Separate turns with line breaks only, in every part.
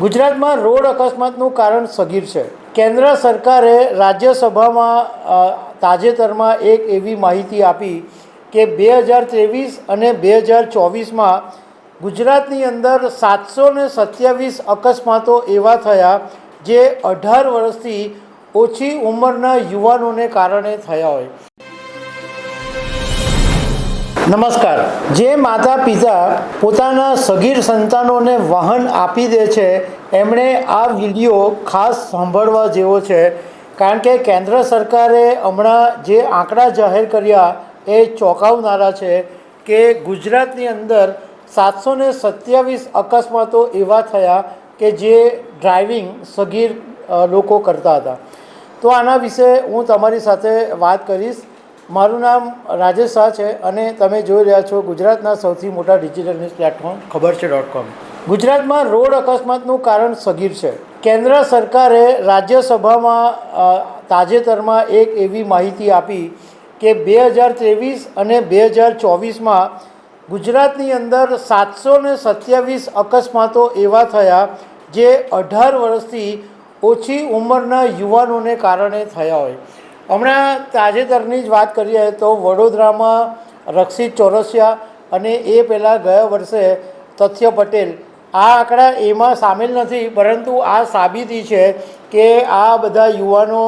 ગુજરાતમાં રોડ અકસ્માતનું કારણ સગીર છે. કેન્દ્ર સરકારે રાજ્યસભામાં તાજેતરમાં એક એવી માહિતી આપી કે બે હજાર ત્રેવીસ અને બે હજાર ચોવીસમાં ગુજરાતની અંદર સાતસો ને સત્યાવીસ અકસ્માતો એવા થયા જે અઢાર વર્ષથી ઓછી ઉંમરના યુવાનોને કારણે થયા હોય. નમસ્કાર. જે માતા પિતા પોતાના સગીર સંતાનોને વાહન આપી દે છે, એમણે આ વીડિયો ખાસ સાંભળવા જેવો છે. કારણ કે કેન્દ્ર સરકારે હમણાં જે આંકડા જાહેર કર્યા, એ ચોંકાવનારા છે કે ગુજરાતની અંદર સાતસો ને સત્યાવીસ અકસ્માતો એવા થયા કે જે ડ્રાઇવિંગ સગીર લોકો કરતા હતા. તો આના વિશે હું તમારી સાથે વાત કરીશ. મારું નામ રાજેશ શાહ છે અને તમે જોઈ રહ્યા છો ગુજરાતના સૌથી મોટા ડિજિટલ ન્યૂઝ પ્લેટફોર્મ ખબર છે ડોટ કોમ ગુજરાતમાં રોડ અકસ્માતનું કારણ સગીર છે. કેન્દ્ર સરકારે રાજ્યસભામાં તાજેતરમાં એક એવી માહિતી આપી કે બે હજાર ત્રેવીસ અને બે હજાર ચોવીસમાં ગુજરાતની અંદર સાતસો ને સત્યાવીસ અકસ્માતો એવા થયા જે અઢાર વર્ષથી ઓછી ઉંમરના યુવાનોને કારણે થયા હોય. હમણાં તાજેતરની જ વાત કરીએ તો વડોદરામાં રક્ષિત ચોરસિયા અને એ પહેલાં ગયા વર્ષે તથ્ય પટેલ આ આંકડા એમાં સામેલ નથી, પરંતુ આ સાબિતી છે કે આ બધા યુવાનો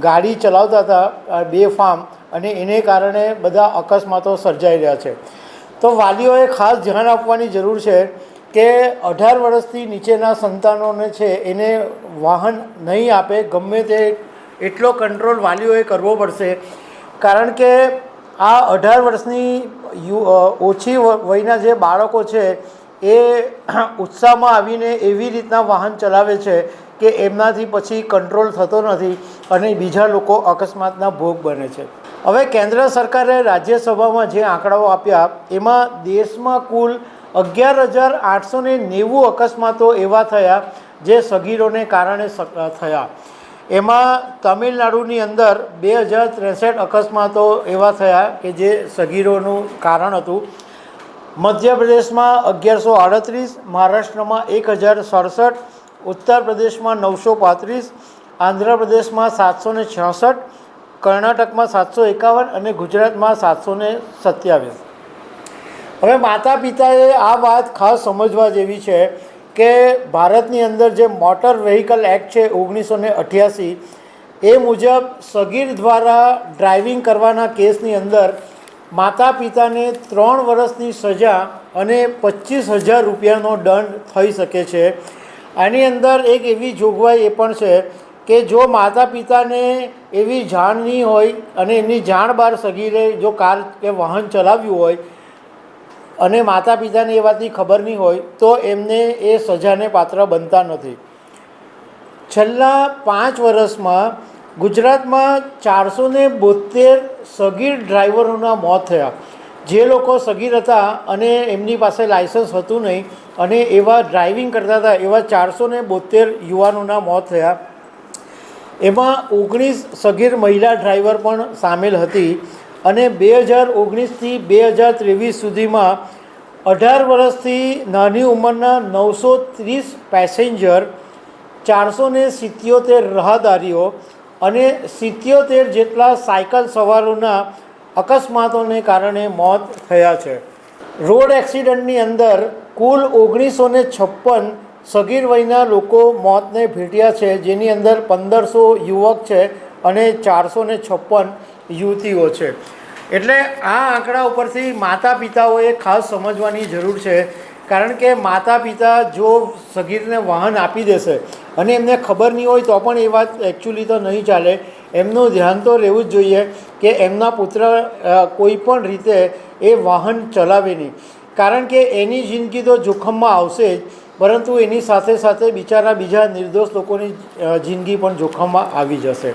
ગાડી ચલાવતા હતા બે ફાર્મ અને એને કારણે બધા અકસ્માતો સર્જાઈ રહ્યા છે. તો વાલીઓએ ખાસ ધ્યાન આપવાની જરૂર છે કે અઢાર વર્ષથી નીચેના સંતાનોને છે એને વાહન નહીં આપે, ગમે તે એટલો કંટ્રોલ વાલીઓએ કરવો પડશે. કારણ કે આ અઢાર વર્ષની યુ ઓછી વયના જે બાળકો છે, એ ઉત્સાહમાં આવીને એવી રીતના વાહન ચલાવે છે કે એમનાથી પછી કંટ્રોલ થતો નથી અને બીજા લોકો અકસ્માતના ભોગ બને છે. હવે કેન્દ્ર સરકારે રાજ્યસભામાં જે આંકડાઓ આપ્યા, એમાં દેશમાં કુલ અગિયાર હજાર આઠસો નેવું અકસ્માતો એવા થયા, જે સગીરોને કારણે થયા. એમાં તમિલનાડુની અંદર બે હજાર ત્રેસઠ અકસ્માતો એવા થયા કે જે સગીરોનું કારણ હતું. મધ્યપ્રદેશમાં અગિયારસો આડત્રીસ, મહારાષ્ટ્રમાં એક હજાર સડસઠ ઉત્તર પ્રદેશમાં નવસો પાંત્રીસ, આંધ્રપ્રદેશમાં સાતસો ને છસઠ, કર્ણાટકમાં સાતસો એકાવન અને ગુજરાતમાં સાતસો ને સત્યાવીસ. હવે માતા પિતાએ આ વાત ખાસ સમજવા જેવી છે કે ભારતની અંદર જે મોટર વ્હીકલ એક્ટ છે ઓગણીસો ને અઠ્યાસી, એ મુજબ સગીર દ્વારા ડ્રાઇવિંગ કરવાના કેસની અંદર માતા પિતાને ત્રણ વર્ષની સજા અને પચીસ હજાર રૂપિયાનો દંડ થઈ શકે છે. આની અંદર એક એવી જોગવાઈ એ પણ છે કે જો માતા પિતાને એવી જાણ નહીં હોય અને એમની જાણ બહાર સગીરે જો કાર કે વાહન ચલાવ્યું હોય અને માતા પિતાને એ વાતની ખબર નહીં હોય, તો એમને એ સજાને પાત્ર બનતા નથી. છેલ્લા પાંચ વર્ષમાં ગુજરાતમાં ચારસો ને બોતેર સગીર ડ્રાઈવરોના મોત થયા. જે લોકો સગીર હતા અને એમની પાસે લાયસન્સ હતું નહીં અને એવા ડ્રાઇવિંગ કરતા હતા, એવા ચારસો ને બોતેર યુવાનોના મોત થયા. એમાં ઓગણીસ સગીર મહિલા ડ્રાઈવર પણ સામેલ હતી. અને બે હજાર ઓગણીસથી બે હજાર ત્રેવીસ સુધીમાં અઢાર વર્ષથી નાની ઉંમરના નવસો ત્રીસ પેસેન્જર ચારસો ને સિત્યોતેર રાહદારીઓ અને સિત્યોતેર જેટલા સાયકલ સવારોના અકસ્માતોને કારણે મોત થયા છે. રોડ એક્સિડન્ટની અંદર કુલ ઓગણીસો ને છપ્પન સગીર વયના લોકો મોતને ભેટ્યા છે. જેની અંદર પંદરસો યુવક છે અને ચારસો ને છપ્પન યુવતીઓ છે. એટલે આ આંકડા ઉપરથી માતા પિતાઓએ ખાસ સમજવાની જરૂર છે, કારણ કે માતા પિતા જો સગીરને વાહન આપી દેશે અને એમને ખબર નહીં હોય તો પણ એ વાત એકચ્યુઅલી તો નહીં ચાલે. એમનું ધ્યાન તો રહેવું જ જોઈએ કે એમના પુત્ર કોઈ પણ રીતે એ વાહન ચલાવે નહીં. કારણ કે એની જિંદગી તો જોખમમાં આવશે જ, પરંતુ એની સાથે સાથે બિચારા બીજા નિર્દોષ લોકોની જિંદગી પણ જોખમમાં આવી જશે.